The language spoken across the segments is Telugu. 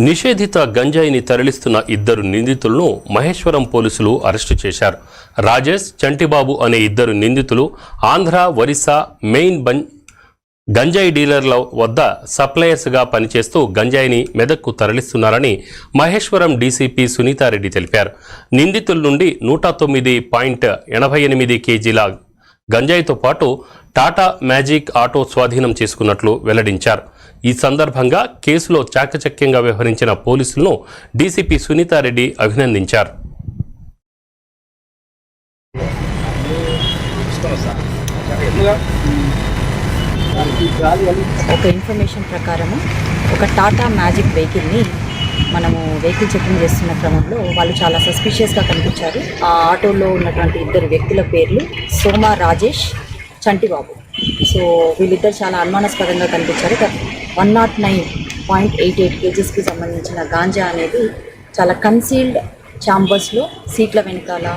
నిషేధిత గంజాయిని తరలిస్తున్న ఇద్దరు నిందితులను మహేశ్వరం పోలీసులు అరెస్టు చేశారు. రాజేష్ చంటిబాబు అనే ఇద్దరు నిందితులు ఆంధ్ర ఒరిస్సా మెయిన్ బం గంజాయి డీలర్ల వద్ద సప్లయర్స్గా పనిచేస్తూ గంజాయిని మెదక్కు తరలిస్తున్నారని మహేశ్వరం డీసీపీ సునీతారెడ్డి తెలిపారు. నిందితుల నుండి నూట తొమ్మిది పాయింట్ ఎనభై ఎనిమిది కేజీల గంజాయితో పాటు టాటా మ్యాజిక్ ఆటో స్వాధీనం చేసుకున్నట్లు వెల్లడించారు. ఈ సందర్భంగా కేసులో చాకచక్యంగా వ్యవహరించిన పోలీసులను డీసీపీ సునీతారెడ్డి అభినందించారు. ఒక ఇన్ఫర్మేషన్ ప్రకారము ఒక టాటా మ్యాజిక్ వెహికల్ని మనము వెహికల్ చెకింగ్ చేస్తున్న క్రమంలో వాళ్ళు చాలా సస్పిషియస్గా కనిపించారు. ఆ ఆటోలో ఉన్నటువంటి ఇద్దరు వ్యక్తుల పేర్లు సోమా రాజేష్ చంటిబాబు. సో వీళ్ళిద్దరు చాలా అనుమానాస్పదంగా కనిపించారు. One nought nine point eight eight కేజీస్కి సంబంధించిన గాంజా అనేది చాలా కన్సీల్డ్ ఛాంబర్స్లో సీట్ల వెనకాల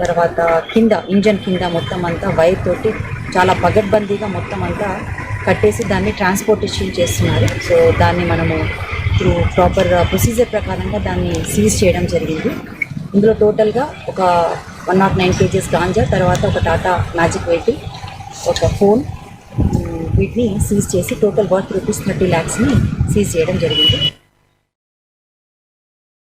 తర్వాత కింద ఇంజన్ కింద మొత్తం అంతా వైర్ తోటి చాలా పగడ్బందీగా మొత్తం అంతా కట్టేసి దాన్ని ట్రాన్స్పోర్టేషన్ చేస్తున్నారు. సో దాన్ని మనము త్రూ ప్రాపర్ ప్రొసీజర్ ప్రకారంగా దాన్ని సీజ్ చేయడం జరిగింది. ఇందులో టోటల్గా ఒక one nought nine KGs ganja తర్వాత ఒక టాటా మ్యాజిక్ వెహికల్ ఒక ఫోన్ వీటిని సీజ్ చేసి టోటల్ వర్త్ రూపీస్ థర్టీ ల్యాక్స్ని సీజ్ చేయడం జరిగింది.